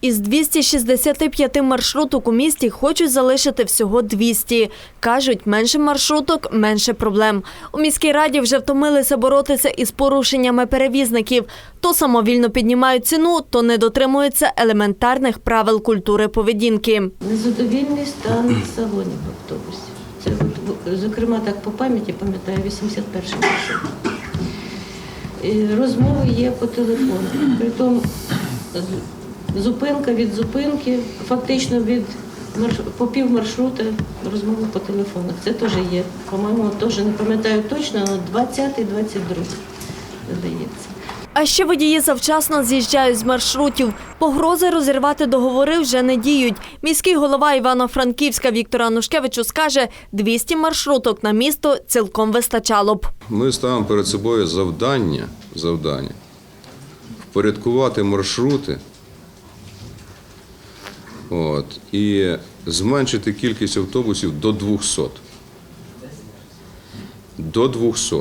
Із 265 маршруток у місті хочуть залишити всього 200. Кажуть, менше маршруток – менше проблем. У міській раді вже втомилися боротися із порушеннями перевізників. То самовільно піднімають ціну, то не дотримуються елементарних правил культури поведінки. Незадовільний стан салонів автобусів. Це зокрема так по пам'яті пам'ятаю 81 маршрут. Розмови є по телефону. Притом з- зупинка від зупинки, фактично від по пів маршрута розмови по телефонах. Це теж є. По-моєму, теж не пам'ятаю точно, але 20-й, 22 здається. А ще водії завчасно з'їжджають з маршрутів. Погрози розірвати договори вже не діють. Міський голова Івано-Франківська Віктор Анушкевичу скаже, 200 маршруток на місто цілком вистачало б. Ми ставимо перед собою завдання, завдання впорядкувати маршрути от, і зменшити кількість автобусів до 200. До 200.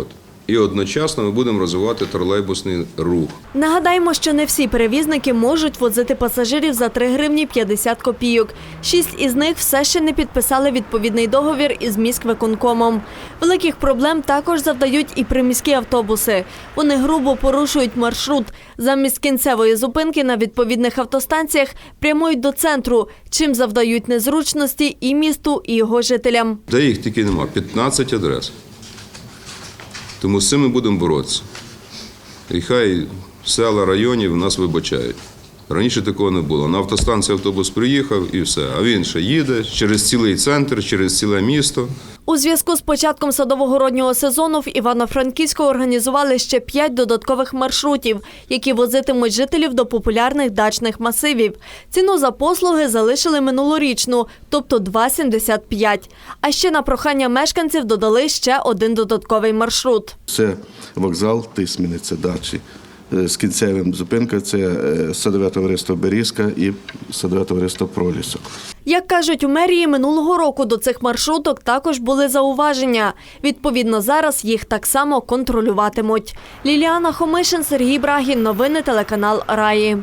І одночасно ми будемо розвивати тролейбусний рух. Нагадаємо, що не всі перевізники можуть возити пасажирів за 3 гривні 50 копійок. Шість із них все ще не підписали відповідний договір із міськвиконкомом. Великих проблем також завдають і приміські автобуси. Вони грубо порушують маршрут. Замість кінцевої зупинки на відповідних автостанціях прямують до центру, чим завдають незручності і місту, і його жителям. Де їх тільки нема? 15 адрес. Тому з цим ми будемо боротися. І хай села районів нас вибачають. Раніше такого не було. На автостанції автобус приїхав і все. А він ще їде через цілий центр, через ціле місто. У зв'язку з початком садово-городнього сезону в Івано-Франківську організували ще п'ять додаткових маршрутів, які возитимуть жителів до популярних дачних масивів. Ціну за послуги залишили минулорічну, тобто 2,75. А ще на прохання мешканців додали ще один додатковий маршрут. Це вокзал Тисміниця дачі. Е, З кінцевим зупинка це е, садове товариство Берізка і садове товариство Пролісок. Як кажуть у мерії, минулого року до цих маршруток також були зауваження. Відповідно, зараз їх так само контролюватимуть. Ліліана Хомишин, Сергій Брагін. Новини телеканал Раї.